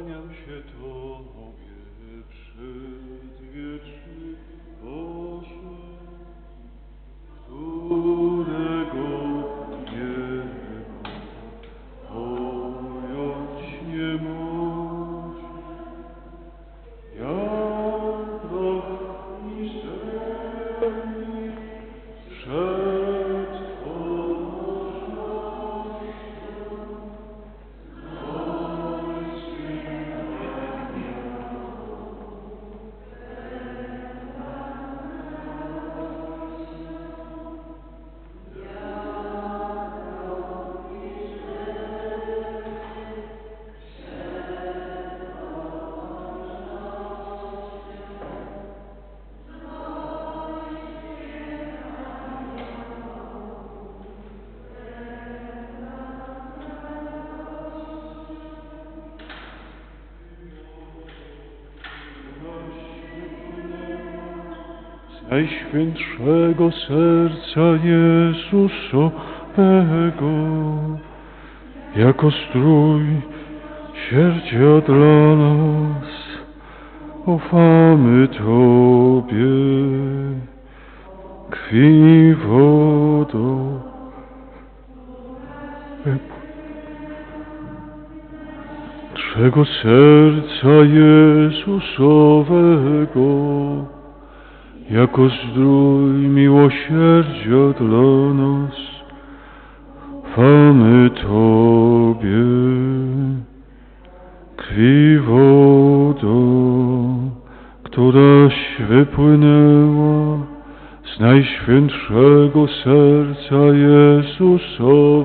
Kłaniam się Tobie, przedwieczny Najświętszego serca Jezusowego, jako strój sierdzia dla nas, ufamy Tobie, krwi wodą. Twego serca Jezusowego, jako zdrój miłosierdzia dla nas, chwamy Tobie, krwi wodą, któraś wypłynęła z Najświętszego serca Jezusowego,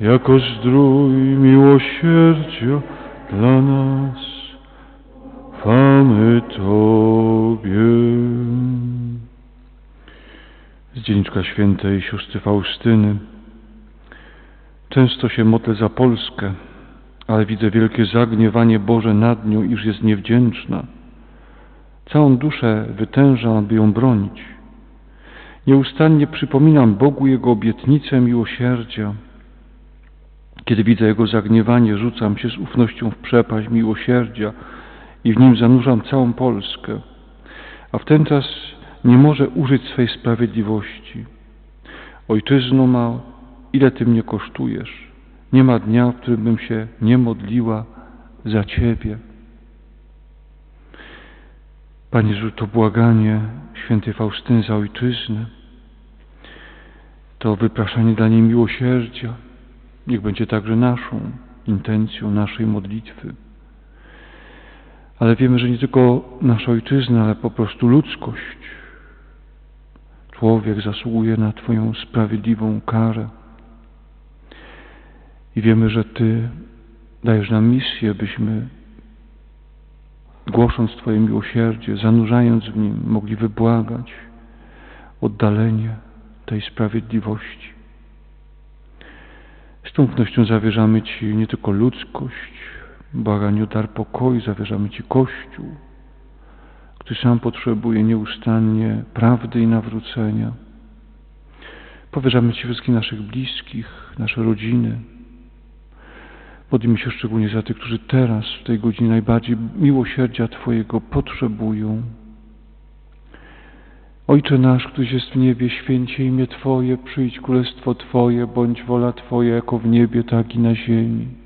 jako zdrój miłosierdzia dla nas. Chwamy Tobie. Z dzienniczka świętej siostry Faustyny. Często się modlę za Polskę, ale widzę wielkie zagniewanie Boże nad nią, iż jest niewdzięczna. Całą duszę wytężam, by ją bronić. Nieustannie przypominam Bogu Jego obietnicę miłosierdzia. Kiedy widzę Jego zagniewanie, rzucam się z ufnością w przepaść miłosierdzia, i w nim zanurzam całą Polskę, a w ten czas nie może użyć swej sprawiedliwości. Ojczyzno ma, ile Ty mnie kosztujesz? Nie ma dnia, w którym bym się nie modliła za Ciebie. Panie Jezu, to błaganie świętej Faustyny za ojczyznę, to wypraszanie dla niej miłosierdzia, niech będzie także naszą intencją, naszej modlitwy ale wiemy, że nie tylko nasza ojczyzna, ale po prostu ludzkość. Człowiek zasługuje na Twoją sprawiedliwą karę. I wiemy, że Ty dajesz nam misję, byśmy głosząc Twoje miłosierdzie, zanurzając w nim, mogli wybłagać oddalenie tej sprawiedliwości. Z tą ufnością zawierzamy Ci nie tylko ludzkość, błaganiu dar pokoju, zawierzamy Ci Kościół, który sam potrzebuje nieustannie prawdy i nawrócenia. Powierzamy Ci wszystkich naszych bliskich, nasze rodziny. Modlimy się szczególnie za tych, którzy teraz, w tej godzinie najbardziej miłosierdzia Twojego potrzebują. Ojcze nasz, któryś jest w niebie, święcie imię Twoje, przyjdź królestwo Twoje, bądź wola Twoja jako w niebie, tak i na ziemi.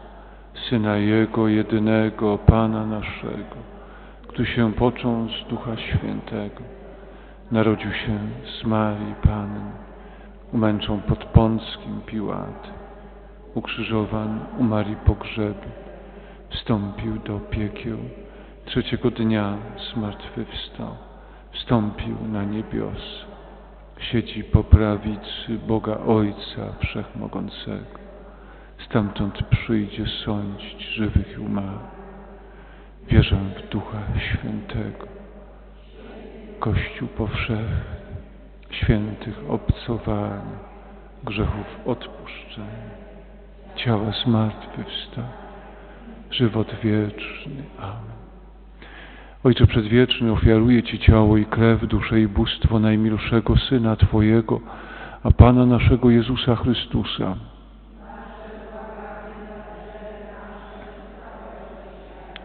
Syna Jego jedynego, Pana naszego, który się począł z Ducha Świętego, narodził się z Marii Panny, umęczą pod Pąckim Piłatem, ukrzyżowany, umarł i pogrzebie, wstąpił do piekieł, trzeciego dnia zmartwychwstał, wstąpił na niebios, siedzi po prawicy Boga Ojca Wszechmogącego. Stamtąd przyjdzie sądzić żywych i umarłych. Wierzę w Ducha Świętego, Kościół powszechny, świętych obcowania, grzechów odpuszczenia, ciała zmartwychwstania, żywot wieczny. Amen. Ojcze Przedwieczny, ofiaruję Ci ciało i krew, duszę i bóstwo najmilszego Syna Twojego, a Pana naszego Jezusa Chrystusa,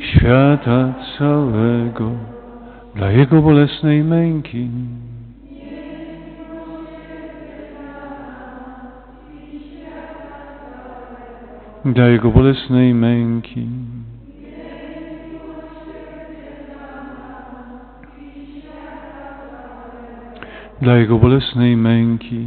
świata całego dla Jego bolesnej męki. Dla Jego bolesnej męki. Dla Jego bolesnej męki.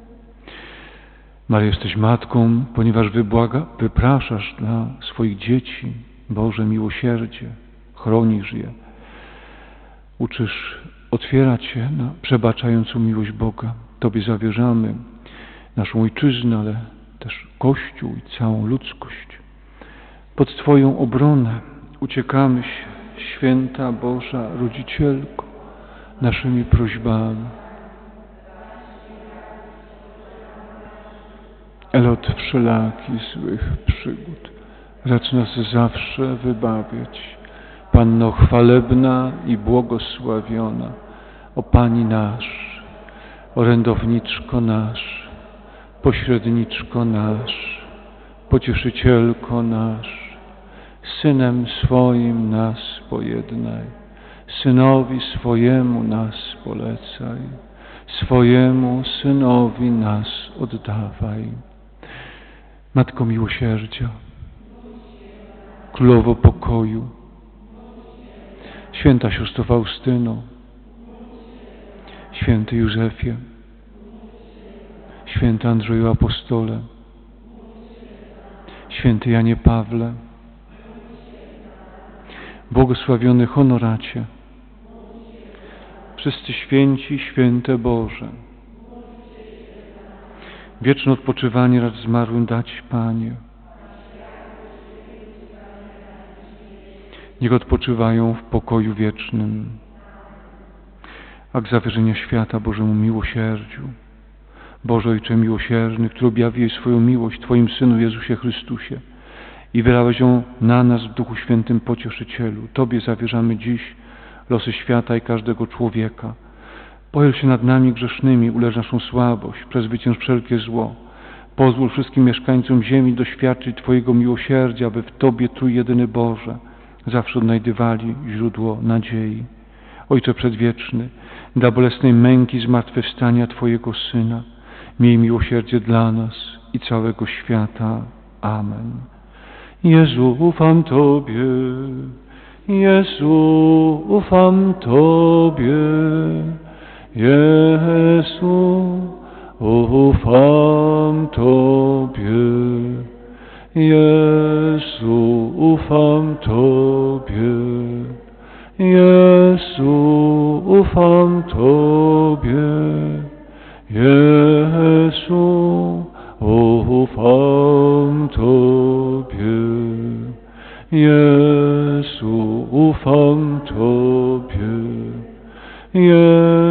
Maria, jesteś matką, ponieważ wybłaga, wypraszasz dla swoich dzieci Boże miłosierdzie, chronisz je, uczysz otwierać się na przebaczającą miłość Boga. Tobie zawierzamy naszą ojczyznę, ale też Kościół i całą ludzkość. Pod Twoją obronę uciekamy się, święta Boża Rodzicielko, naszymi prośbami. Ale od wszelakich złych przygód racz nas zawsze wybawiać. Panno chwalebna i błogosławiona, o Pani nasz, orędowniczko nasz, pośredniczko nasz, pocieszycielko nasz, Synem swoim nas pojednaj, Synowi swojemu nas polecaj, swojemu Synowi nas oddawaj. Matko miłosierdzia, Królowo pokoju, Święta siostro Faustyno, Święty Józefie, Święty Andrzeju Apostole, Święty Janie Pawle, błogosławiony honoracie, wszyscy święci, święte Boże, wieczne odpoczywanie rad zmarłym dać Panie. Niech odpoczywają w pokoju wiecznym. akt zawierzenia świata Bożemu miłosierdziu. Boże Ojcze miłosierny, który objawiłeś swoją miłość Twoim Synu Jezusie Chrystusie i wylałeś ją na nas w Duchu Świętym Pocieszycielu. Tobie zawierzamy dziś losy świata i każdego człowieka. Pojel się nad nami grzesznymi, ulecz naszą słabość, przezwycięż wszelkie zło. Pozwól wszystkim mieszkańcom ziemi doświadczyć Twojego miłosierdzia, aby w Tobie Trójjedyny Boże zawsze odnajdywali źródło nadziei. Ojcze Przedwieczny, dla bolesnej męki zmartwychwstania Twojego Syna, miej miłosierdzie dla nas i całego świata. Amen. Jezu, ufam Tobie, Jezu, ufam Tobie, 耶稣不放照片耶稣不放照耶稣不放照耶稣不放照耶稣不放照耶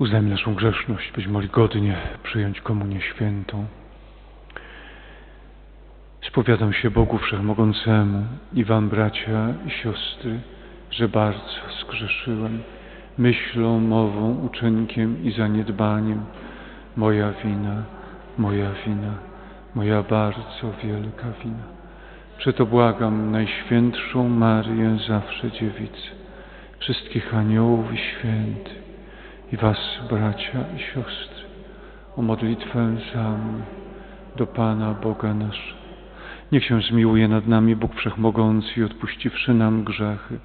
Uznajmy naszą grzeszność, byśmy mogli godnie przyjąć komunię świętą. Spowiadam się Bogu Wszechmogącemu i Wam, bracia i siostry, że bardzo zgrzeszyłem myślą, mową, uczynkiem i zaniedbaniem. Moja wina, moja wina, moja bardzo wielka wina. Przeto błagam Najświętszą Marię, zawsze dziewicę, wszystkich aniołów i świętych, i Was, bracia i siostry, o modlitwę za mnie do Pana Boga naszego. Niech się zmiłuje nad nami Bóg Wszechmogący i odpuściwszy nam grzechy,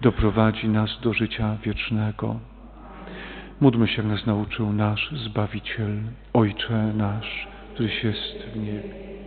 doprowadzi nas do życia wiecznego. Módlmy się, jak nas nauczył nasz Zbawiciel, Ojcze nasz, któryś jest w niebie.